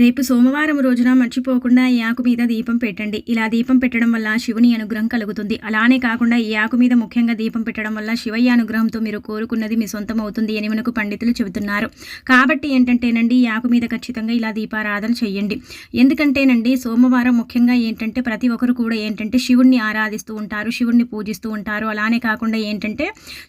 రేపు సోమవారం రోజున మర్చిపోకుండా ఈ ఆకు మీద దీపం పెట్టండి. ఇలా దీపం పెట్టడం వల్ల శివుని అనుగ్రహం కలుగుతుంది. అలానే కాకుండా ఈ ఆకు మీద ముఖ్యంగా దీపం పెట్టడం వల్ల శివయ్య అనుగ్రహంతో మీరు కోరుకున్నది మీ సొంతం అవుతుంది అని మనకు పండితులు చెబుతున్నారు. కాబట్టి ఏంటంటేనండి ఈ ఆకు మీద ఖచ్చితంగా ఇలా దీపారాధన చేయండి ఎందుకంటేనండి సోమవారం ముఖ్యంగా ఏంటంటే ప్రతి ఒక్కరు కూడా ఏంటంటే శివుణ్ణి ఆరాధిస్తూ ఉంటారు శివుణ్ణి పూజిస్తూ ఉంటారు. అలానే కాకుండా ఏంటంటే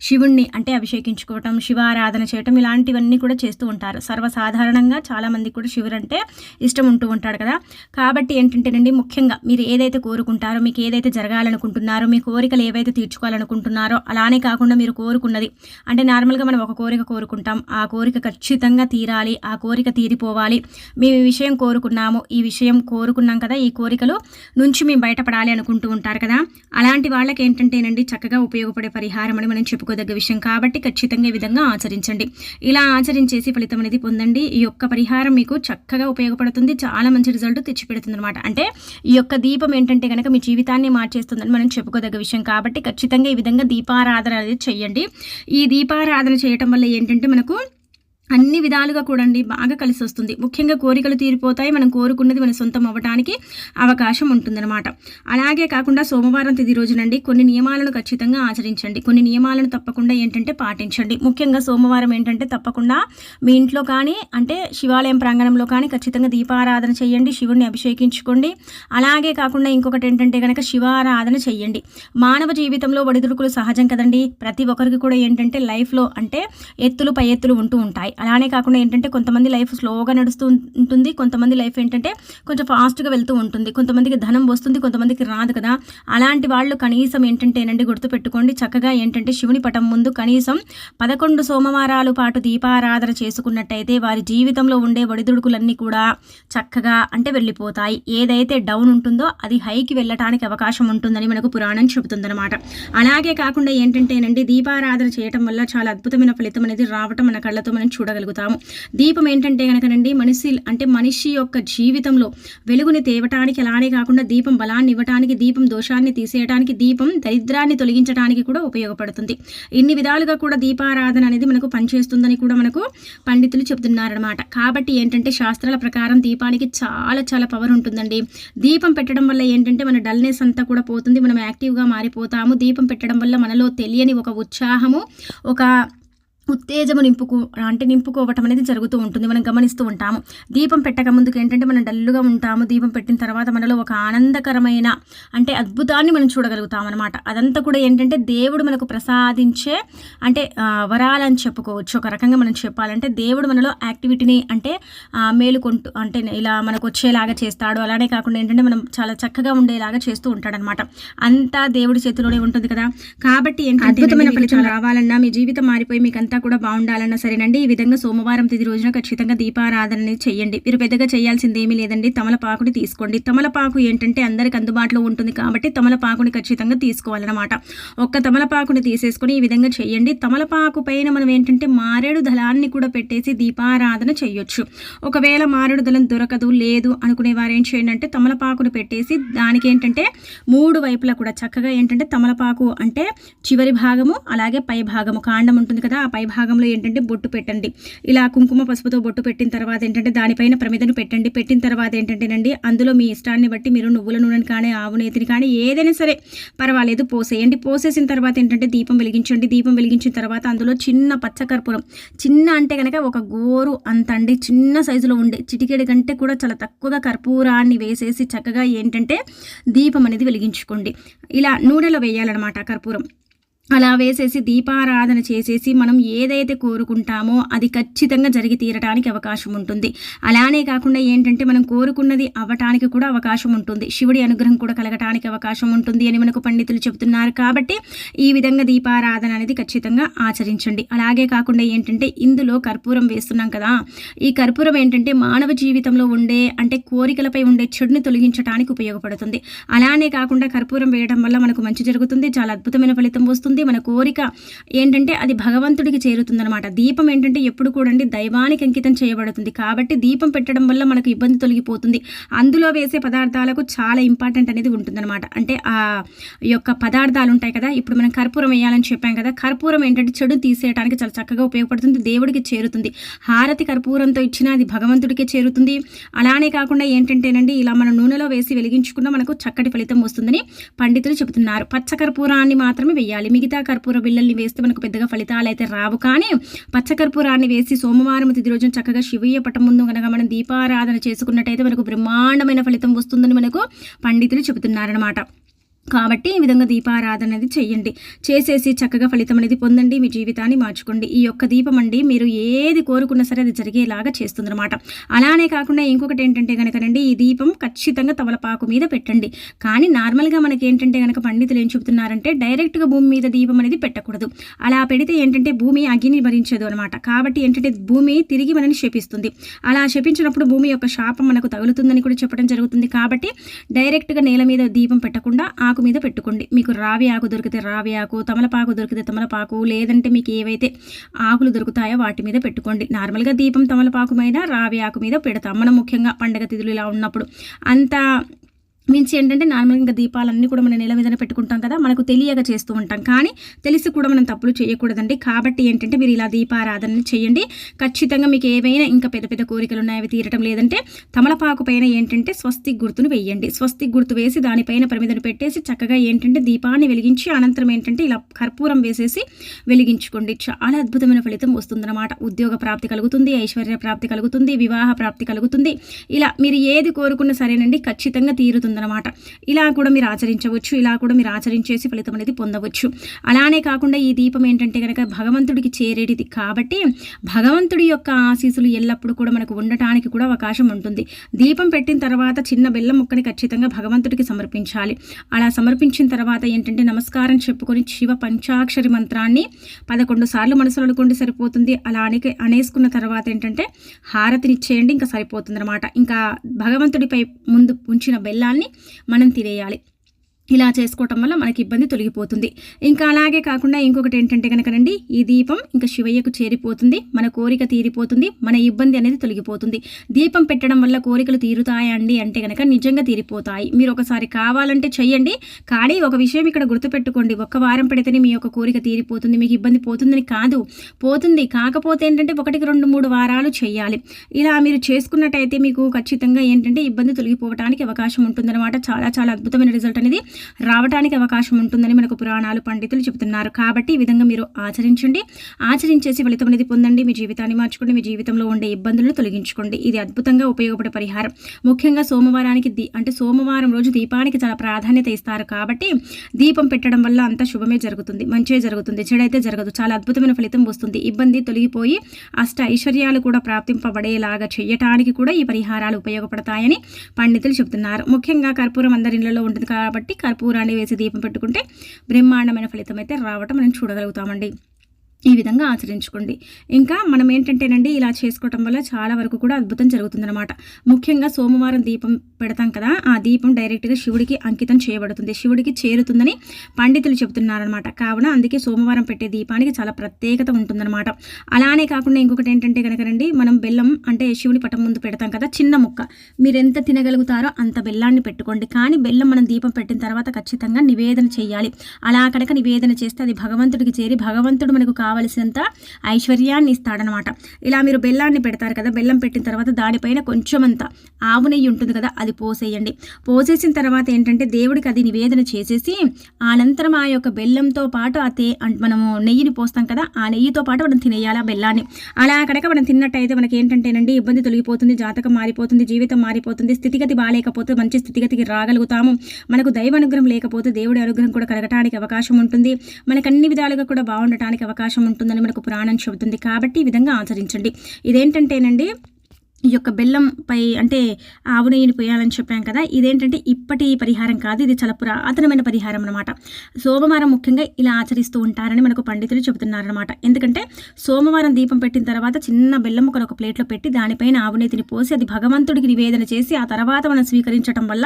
శివుణ్ణి అంటే అభిషేకించుకోవటం శివారాధన చేయటం ఇలాంటివన్నీ కూడా చేస్తూ ఉంటారు. సర్వసాధారణంగా చాలామంది కూడా శివుడు అంటే ఇష్టం ఉంటూ ఉంటాడు కదా. కాబట్టి ఏంటంటేనండి ముఖ్యంగా మీరు ఏదైతే కోరుకుంటారో మీకు ఏదైతే జరగాలనుకుంటున్నారో మీ కోరికలు ఏవైతే తీర్చుకోవాలనుకుంటున్నారో అలానే కాకుండా మీరు కోరుకున్నది అంటే నార్మల్గా మనం ఒక కోరిక కోరుకుంటాం ఆ కోరిక ఖచ్చితంగా తీరాలి ఆ కోరిక తీరిపోవాలి మేము ఈ విషయం కోరుకున్నాము ఈ విషయం కోరుకున్నాం కదా ఈ కోరికలు నుంచి మేము బయటపడాలి అనుకుంటూ ఉంటారు కదా. అలాంటి వాళ్ళకి ఏంటంటేనండి చక్కగా ఉపయోగపడే పరిహారం అని మనం చెప్పుకోదగ్గ విషయం. కాబట్టి ఖచ్చితంగా ఈ విధంగా ఆచరించండి. ఇలా ఆచరించేసి ఫలితం అనేది పొందండి. ఈ యొక్క పరిహారం మీకు చక్కగా ఉపయోగ ఉపయోగపడుతుంది చాలా మంచి రిజల్ట్ తెచ్చిపెడుతుంది అనమాట అంటే ఈ యొక్క దీపం ఏంటంటే కనుక మీ జీవితాన్ని మార్చేస్తుందని మనం చెప్పుకోదగ్గ విషయం కాబట్టి ఖచ్చితంగా ఈ విధంగా దీపారాధన అనేది చేయండి. ఈ దీపారాధన చేయటం వల్ల ఏంటంటే మనకు అన్ని విధాలుగా కూడండి బాగా కలిసి వస్తుంది ముఖ్యంగా కోరికలు తీరిపోతాయి. మనం కోరుకున్నది మన సొంతం అవ్వడానికి అవకాశం ఉంటుందన్నమాట. అలాగే కాకుండా సోమవారం తిది రోజునండి కొన్ని నియమాలను ఖచ్చితంగా ఆచరించండి. కొన్ని నియమాలను తప్పకుండా ఏంటంటే పాటించండి. ముఖ్యంగా సోమవారం ఏంటంటే తప్పకుండా మీ ఇంట్లో కానీ అంటే శివాలయం ప్రాంగణంలో కానీ ఖచ్చితంగా దీపారాధన చేయండి. శివుడిని అభిషేకించుకోండి. అలాగే కాకుండా ఇంకొకటి ఏంటంటే కనుక శివారాధన చేయండి. మానవ జీవితంలో ఒడిదుడుకులు సహజం కదండి. ప్రతి ఒక్కరికి కూడా ఏంటంటే లైఫ్లో అంటే ఎత్తులు పై ఎత్తులు ఉంటూ ఉంటాయి. అలానే కాకుండా ఏంటంటే కొంతమంది లైఫ్ స్లోగా నడుస్తూ ఉంటుంది కొంతమంది లైఫ్ ఏంటంటే కొంచెం ఫాస్ట్గా వెళ్తూ ఉంటుంది కొంతమందికి ధనం వస్తుంది కొంతమందికి రాదు కదా. అలాంటి వాళ్ళు కనీసం ఏంటంటేనండి గుర్తుపెట్టుకోండి చక్కగా ఏంటంటే శివుని పటం ముందు కనీసం పదకొండు సోమవారాలు పాటు దీపారాధన చేసుకున్నట్టయితే వారి జీవితంలో ఉండే ఒడిదుడుకులన్నీ కూడా చక్కగా అంటే వెళ్ళిపోతాయి. ఏదైతే డౌన్ ఉంటుందో అది హైకి వెళ్ళటానికి అవకాశం ఉంటుందని మనకు పురాణం చెబుతుందన్నమాట. అలాగే కాకుండా ఏంటంటేనండి దీపారాధన చేయటం వల్ల చాలా అద్భుతమైన ఫలితం అనేది రావటం మన కళ్ళతో మనం చూడగలుగుతాము. దీపం ఏంటంటే కనుకనండి మనిషి అంటే మనిషి యొక్క జీవితంలో వెలుగుని తేవటానికి అలానే కాకుండా దీపం బలాన్ని ఇవ్వటానికి దీపం దోషాన్ని తీసేయడానికి దీపం దరిద్రాన్ని తొలగించడానికి కూడా ఉపయోగపడుతుంది. ఇన్ని విధాలుగా కూడా దీపారాధన అనేది మనకు పనిచేస్తుందని కూడా మనకు పండితులు చెబుతున్నారనమాట కాబట్టి ఏంటంటే శాస్త్రాల ప్రకారం దీపానికి చాలా చాలా పవర్ ఉంటుందండి. దీపం పెట్టడం వల్ల ఏంటంటే మన డల్నెస్ అంతా కూడా పోతుంది మనం యాక్టివ్గా మారిపోతాము. దీపం పెట్టడం వల్ల మనలో తెలియని ఒక ఉత్సాహము ఒక ఉత్తేజము నింపుకు అంటే నింపుకోవటం అనేది జరుగుతూ ఉంటుంది. మనం గమనిస్తూ ఉంటాము. దీపం పెట్టక ముందుకు ఏంటంటే మనం డల్లుగా ఉంటాము. దీపం పెట్టిన తర్వాత మనలో ఒక ఆనందకరమైన అంటే అద్భుతాన్ని మనం చూడగలుగుతాం అనమాట అదంతా కూడా ఏంటంటే దేవుడు మనకు ప్రసాదించే అంటే వరాలని చెప్పుకోవచ్చు. ఒక రకంగా మనం చెప్పాలంటే దేవుడు మనలో యాక్టివిటీని అంటే మేలుకొంటూ అంటే ఇలా మనకు వచ్చేలాగా చేస్తాడు. అలానే కాకుండా ఏంటంటే మనం చాలా చక్కగా ఉండేలాగా చేస్తూ ఉంటాడనమాట అంతా దేవుడి చేతిలోనే ఉంటుంది కదా. కాబట్టి ఏంటంటే అద్భుతమైన ఫలితం రావాలన్నా మీ జీవితం మారిపోయి మీకు అంతా కూడా బాగుండాలన్నా సరేనండి. ఈ విధంగా సోమవారం తిది రోజున ఖచ్చితంగా దీపారాధన చేయండి మీరు పెద్దగా చేయాల్సింది ఏమీ లేదండి. తమలపాకుని తీసుకోండి. తమలపాకు ఏంటంటే అందరికి అందుబాటులో ఉంటుంది కాబట్టి తమలపాకుని ఖచ్చితంగా తీసుకోవాలన్నమాట. ఒక్క తమలపాకుని తీసేసుకొని ఈ విధంగా చేయండి తమలపాకు పైన మనం ఏంటంటే మారేడు దళాన్ని కూడా పెట్టేసి దీపారాధన చేయొచ్చు ఒకవేళ మారేడు దళం దొరకదు లేదు అనుకునే వారు ఏం చేయండి అంటే తమలపాకుని పెట్టేసి దానికి ఏంటంటే మూడు వైపులా కూడా చక్కగా ఏంటంటే తమలపాకు అంటే చివరి భాగము అలాగే పై భాగము కాండం ఉంటుంది కదా ఆ పై పైభాగంలో ఏంటంటే బొట్టు పెట్టండి. ఇలా కుంకుమ పసుపుతో బొట్టు పెట్టిన తర్వాత ఏంటంటే దానిపైన ప్రమిదను పెట్టండి. పెట్టిన తర్వాత ఏంటంటేనండి అందులో మీ ఇష్టాన్ని బట్టి మీరు నువ్వుల నూనెని కానీ ఆవు నేతిని కానీ ఏదైనా సరే పర్వాలేదు పోసేయండి. పోసేసిన తర్వాత ఏంటంటే దీపం వెలిగించండి. దీపం వెలిగించిన తర్వాత అందులో చిన్న పచ్చకర్పూరం చిన్న అంటే కనుక ఒక గోరు అంత అండి చిన్న సైజులో ఉండే చిటికెడి కంటే కూడా చాలా తక్కువగా కర్పూరాన్ని వేసేసి చక్కగా ఏంటంటే దీపం అనేది వెలిగించుకోండి. ఇలా నూనెలో వేయాలన్నమాట కర్పూరం. అలా వేసేసి దీపారాధన చేసేసి మనం ఏదైతే కోరుకుంటామో అది ఖచ్చితంగా జరిగి తీరటానికి అవకాశం ఉంటుంది. అలానే కాకుండా ఏంటంటే మనం కోరుకున్నది అవ్వటానికి కూడా అవకాశం ఉంటుంది. శివుడి అనుగ్రహం కూడా కలగటానికి అవకాశం ఉంటుంది అని మనకు పండితులు చెబుతున్నారు. కాబట్టి ఈ విధంగా దీపారాధన అనేది ఖచ్చితంగా ఆచరించండి. అలాగే కాకుండా ఏంటంటే ఇందులో కర్పూరం వేస్తున్నాం కదా ఈ కర్పూరం ఏంటంటే మానవ జీవితంలో ఉండే అంటే కోరికలపై ఉండే చెడుని తొలగించడానికి ఉపయోగపడుతుంది. అలానే కాకుండా కర్పూరం వేయడం వల్ల మనకు మంచి జరుగుతుంది చాలా అద్భుతమైన ఫలితం వస్తుంది. మన కోరిక ఏంటంటే అది భగవంతుడికి చేరుతుందనమాట దీపం ఏంటంటే ఎప్పుడు కూడా అండి దైవానికి అంకితం చేయబడుతుంది. కాబట్టి దీపం పెట్టడం వల్ల మనకు ఇబ్బంది తొలగిపోతుంది. అందులో వేసే పదార్థాలకు చాలా ఇంపార్టెంట్ అనేది ఉంటుందన్నమాట. అంటే ఆ యొక్క పదార్థాలు ఉంటాయి కదా ఇప్పుడు మనం కర్పూరం వేయాలని చెప్పాం కదా కర్పూరం ఏంటంటే చెడు తీసేయడానికి చాలా చక్కగా ఉపయోగపడుతుంది దేవుడికి చేరుతుంది. హారతి కర్పూరంతో ఇచ్చిన అది భగవంతుడికే చేరుతుంది. అలానే కాకుండా ఏంటంటేనండి ఇలా మనం నూనెలో వేసి వెలిగించుకున్న మనకు చక్కటి ఫలితం వస్తుందని పండితులు చెబుతున్నారు. పచ్చ కర్పూరాన్ని మాత్రమే వేయాలి. మిగతా కర్పూర బిళ్ళల్ని వేస్తే మనకు పెద్దగా ఫలితాలు అయితే రావు. కానీ పచ్చ కర్పూరాన్ని వేసి సోమవారం తిది రోజున చక్కగా శివయ్య పటం ముందు కనుక మనం దీపారాధన చేసుకున్నట్టయితే మనకు బ్రహ్మాండమైన ఫలితం వస్తుందని మనకు పండితులు చెబుతున్నారనమాట కాబట్టి ఈ విధంగా దీపారాధన అనేది చేయండి చేసేసి చక్కగా ఫలితం అనేది పొందండి. మీ జీవితాన్ని మార్చుకోండి. ఈ యొక్క దీపం అండి మీరు ఏది కోరుకున్నా సరే అది జరిగేలాగా చేస్తుందన్నమాట. అలానే కాకుండా ఇంకొకటి ఏంటంటే కనుకనండి ఈ దీపం ఖచ్చితంగా తమలపాకు మీద పెట్టండి. కానీ నార్మల్గా మనకి ఏంటంటే కనుక పండితులు ఏం చెబుతున్నారంటే డైరెక్ట్గా భూమి మీద దీపం అనేది పెట్టకూడదు. అలా పెడితే ఏంటంటే భూమి అగ్ని భరించదు అనమాట కాబట్టి ఏంటంటే భూమి తిరిగి మనని శపిస్తుంది. అలా శపించినప్పుడు భూమి యొక్క శాపం మనకు తగులుతుందని కూడా చెప్పడం జరుగుతుంది. కాబట్టి డైరెక్ట్గా నేల మీద దీపం పెట్టకుండా ఆకు మీద పెట్టుకోండి. మీకు రావి ఆకు దొరికితే రావి ఆకు తమలపాకు దొరికితే తమలపాకు లేదంటే మీకు ఏవైతే ఆకులు దొరుకుతాయో వాటి మీద పెట్టుకోండి. నార్మల్గా దీపం తమలపాకు మీద రావి ఆకు మీద పెడతాం. మనం ముఖ్యంగా పండగ తిథులు ఇలా ఉన్నప్పుడు అంత మించి ఏంటంటే నార్మల్గా దీపాలన్నీ కూడా మనం నెల మీదనే పెట్టుకుంటాం కదా మనకు తెలియక చేస్తూ ఉంటాం. కానీ తెలిసి కూడా మనం తప్పులు చేయకూడదండి. కాబట్టి ఏంటంటే మీరు ఇలా దీపారాధన చేయండి. ఖచ్చితంగా మీకు ఏవైనా ఇంకా పెద్ద పెద్ద కోరికలు ఉన్నాయి అవి తీరటం లేదంటే తమలపాకు పైన ఏంటంటే స్వస్తిక్ గుర్తును వేయండి. స్వస్తిక్ గుర్తు వేసి దానిపైన ప్రమిదను పెట్టేసి చక్కగా ఏంటంటే దీపాన్ని వెలిగించి అనంతరం ఏంటంటే ఇలా కర్పూరం వేసేసి వెలిగించుకోండి. చాలా అద్భుతమైన ఫలితం వస్తుందన్నమాట. ఉద్యోగ ప్రాప్తి కలుగుతుంది ఐశ్వర్య ప్రాప్తి కలుగుతుంది వివాహ ప్రాప్తి కలుగుతుంది. ఇలా మీరు ఏది కోరుకున్నా సరేనండి. ఖచ్చితంగా తీరుతుంది. ఉంటుందన్నమాట ఇలా కూడా మీరు ఆచరించవచ్చు ఇలా కూడా మీరు ఆచరించేసి ఫలితం అనేది పొందవచ్చు. అలానే కాకుండా ఈ దీపం ఏంటంటే కనుక భగవంతుడికి చేరేటిది కాబట్టి భగవంతుడి యొక్క ఆశీసులు ఎల్లప్పుడూ కూడా మనకు ఉండటానికి కూడా అవకాశం ఉంటుంది. దీపం పెట్టిన తర్వాత చిన్న బెల్లం ముక్కని ఖచ్చితంగా భగవంతుడికి సమర్పించాలి. అలా సమర్పించిన తర్వాత ఏంటంటే నమస్కారం చెప్పుకొని శివ పంచాక్షరి మంత్రాన్ని పదకొండు సార్లు మనసులో అనుకోండి సరిపోతుంది. అలా అనే అనేసుకున్న తర్వాత ఏంటంటే హారతినిచ్చేయండి ఇంకా సరిపోతుంది అనమాట ఇంకా భగవంతుడిపై ముందు ఉంచిన బెల్లాన్ని మనం తినేయాలి. ఇలా చేసుకోవటం వల్ల మనకి ఇబ్బంది తొలగిపోతుంది. ఇంకా అలాగే కాకుండా ఇంకొకటి ఏంటంటే కనుకనండి ఈ దీపం ఇంకా శివయ్యకు చేరిపోతుంది. మన కోరిక తీరిపోతుంది. మన ఇబ్బంది అనేది తొలగిపోతుంది. దీపం పెట్టడం వల్ల కోరికలు తీరుతాయండి అంటే కనుక నిజంగా తీరిపోతాయి. మీరు ఒకసారి కావాలంటే చెయ్యండి. కానీ ఒక విషయం ఇక్కడ గుర్తుపెట్టుకోండి. ఒక్క వారం పెడితేనే మీ యొక్క కోరిక తీరిపోతుంది. మీకు ఇబ్బంది పోతుందని కాదు. పోతుంది. కాకపోతే ఏంటంటే ఒకటికి రెండు మూడు వారాలు చేయాలి ఇలా మీరు చేసుకున్నట్టయితే మీకు ఖచ్చితంగా ఏంటంటే ఇబ్బంది తొలగిపోవడానికి అవకాశం ఉంటుందన్నమాట. చాలా చాలా అద్భుతమైన రిజల్ట్ అనేది రావడానికి అవకాశం ఉంటుందని మనకు పురాణాలు పండితులు చెబుతున్నారు. కాబట్టి ఈ విధంగా మీరు ఆచరించండి. ఆచరించేసి ఫలితం అనేది పొందండి. మీ జీవితాన్ని మార్చుకోండి. మీ జీవితంలో ఉండే ఇబ్బందులను తొలగించుకోండి. ఇది అద్భుతంగా ఉపయోగపడే పరిహారం. ముఖ్యంగా సోమవారానికి అంటే సోమవారం రోజు దీపానికి చాలా ప్రాధాన్యత ఇస్తారు. కాబట్టి దీపం పెట్టడం వల్ల అంతా శుభమే జరుగుతుంది. మంచే జరుగుతుంది. చెడైతే జరగదు. చాలా అద్భుతమైన ఫలితం వస్తుంది. ఇబ్బంది తొలగిపోయి అష్ట ఐశ్వర్యాలు కూడా ప్రాప్తింపబడేలాగా చేయటానికి కూడా ఈ పరిహారాలు ఉపయోగపడతాయని పండితులు చెబుతున్నారు. ముఖ్యంగా కర్పూరం అందరి ఇళ్ళలో ఉంటుంది. కాబట్టి కర్పూరాన్ని వేసి దీపం పెట్టుకుంటే బ్రహ్మాండమైన ఫలితం అయితే రావటం మనం చూడగలుగుతామండి. ఈ విధంగా ఆచరించుకోండి. ఇంకా మనం ఏంటంటేనండి ఇలా చేసుకోవటం వల్ల చాలా వరకు కూడా అద్భుతం జరుగుతుందన్నమాట. ముఖ్యంగా సోమవారం దీపం పెడతాం కదా ఆ దీపం డైరెక్ట్గా శివుడికి అంకితం చేయబడుతుంది. శివుడికి చేరుతుందని పండితులు చెబుతున్నారనమాట కావున అందుకే సోమవారం పెట్టే దీపానికి చాలా ప్రత్యేకత ఉంటుందన్నమాట. అలానే కాకుండా ఇంకొకటి ఏంటంటే కనుకనండి మనం బెల్లం అంటే శివుని పటం ముందు పెడతాం కదా చిన్న ముక్క. మీరు ఎంత తినగలుగుతారో అంత బెల్లాన్ని పెట్టుకోండి. కానీ బెల్లం మనం దీపం పెట్టిన తర్వాత ఖచ్చితంగా నివేదన చేయాలి. అలా కనుక నివేదన చేస్తే అది భగవంతుడికి చేరి భగవంతుడు మనకు కావలసినంత ఐశ్వర్యాన్ని ఇస్తాడనమాట. ఇలా మీరు బెల్లాన్ని పెడతారు కదా బెల్లం పెట్టిన తర్వాత దానిపైన కొంచెం అంత ఆవు నెయ్యి ఉంటుంది కదా అది పోసేయండి. పోసేసిన తర్వాత ఏంటంటే దేవుడికి అది నివేదన చేసేసి అనంతరం ఆ యొక్క బెల్లంతో పాటు ఆ తే మనము నెయ్యిని పోస్తాం కదా ఆ నెయ్యితో పాటు మనం తినేయాలి ఆ బెల్లాన్ని. అలా కనుక మనం తిన్నట్టయితే మనకి ఏంటంటేనండి ఇబ్బంది తొలగిపోతుంది జాతకం మారిపోతుంది జీవితం మారిపోతుంది స్థితిగతి బాగాలేకపోతే మంచి స్థితిగతికి రాగలుగుతాము. మనకు దైవ అనుగ్రహం లేకపోతే దేవుడి అనుగ్రహం కూడా కలగటానికి అవకాశం ఉంటుంది. మనకు అన్ని విధాలుగా కూడా బాగుండటానికి అవకాశం ఉంటుందని మనకు పురాణం చెబుతుంది కాబట్టి ఈ విధంగా ఆచరించండి. ఇదేంటంటేనండి ఈ యొక్క బెల్లంపై అంటే ఆవు నెయ్యిని పోయాలని చెప్పాం కదా ఇదేంటంటే ఇప్పటి పరిహారం కాదు ఇది చాలా పురాతనమైన పరిహారం అనమాట సోమవారం ముఖ్యంగా ఇలా ఆచరిస్తూ ఉంటారని మనకు పండితులు చెబుతున్నారనమాట ఎందుకంటే సోమవారం దీపం పెట్టిన తర్వాత చిన్న బెల్లం ముక్కను ఒక ప్లేట్లో పెట్టి దానిపైన ఆవు నెయ్యిని పోసి అది భగవంతుడికి నివేదన చేసి ఆ తర్వాత మనం స్వీకరించడం వల్ల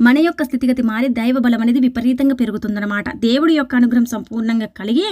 మన యొక్క స్థితిగతి మారి దైవ బలం అనేది విపరీతంగా పెరుగుతుందన్నమాట. దేవుడి యొక్క అనుగ్రహం సంపూర్ణంగా కలిగి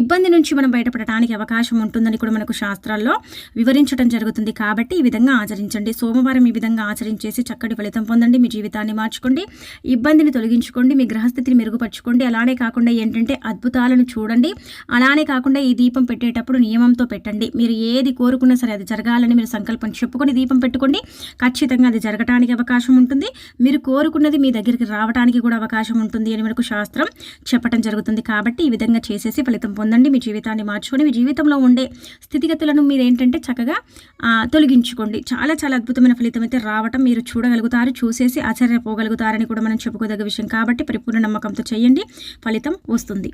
ఇబ్బంది నుంచి మనం బయటపడటానికి అవకాశం ఉంటుందని కూడా మనకు శాస్త్రాల్లో వివరించడం జరుగుతుంది. కాబట్టి ఈ విధంగా ఆచరించండి. సోమవారం ఈ విధంగా ఆచరించేసి చక్కటి ఫలితం పొందండి. మీ జీవితాన్ని మార్చుకోండి. ఇబ్బందిని తొలగించుకోండి. మీ గ్రహస్థితిని మెరుగుపరచుకోండి. అలానే కాకుండా ఏంటంటే అద్భుతాలను చూడండి. అలానే కాకుండా ఈ దీపం పెట్టేటప్పుడు నియమంతో పెట్టండి. మీరు ఏది కోరుకున్నా సరే అది జరగాలని మీరు సంకల్పం చెప్పుకొని దీపం పెట్టుకోండి. ఖచ్చితంగా అది జరగటానికి అవకాశం ఉంటుంది. మీరు కోరుకున్నది మీ దగ్గరికి రావడానికి కూడా అవకాశం ఉంటుంది అని మనకు శాస్త్రం చెప్పడం జరుగుతుంది. కాబట్టి ఈ విధంగా చేసేసి ఫలితం పొందండి. మీ జీవితాన్ని మార్చుకొని మీ జీవితంలో ఉండే స్థితిగతులను మీరు ఏంటంటే చక్కగా తొలగించుకోండి. చాలా చాలా అద్భుతమైన ఫలితం అయితే రావటం మీరు చూడగలుగుతారు చూసేసి ఆశ్చర్యపోగలుగుతారని కూడా మనం చెప్పుకోదగ్గ విషయం. కాబట్టి పరిపూర్ణ నమ్మకంతో చేయండి. ఫలితం వస్తుంది.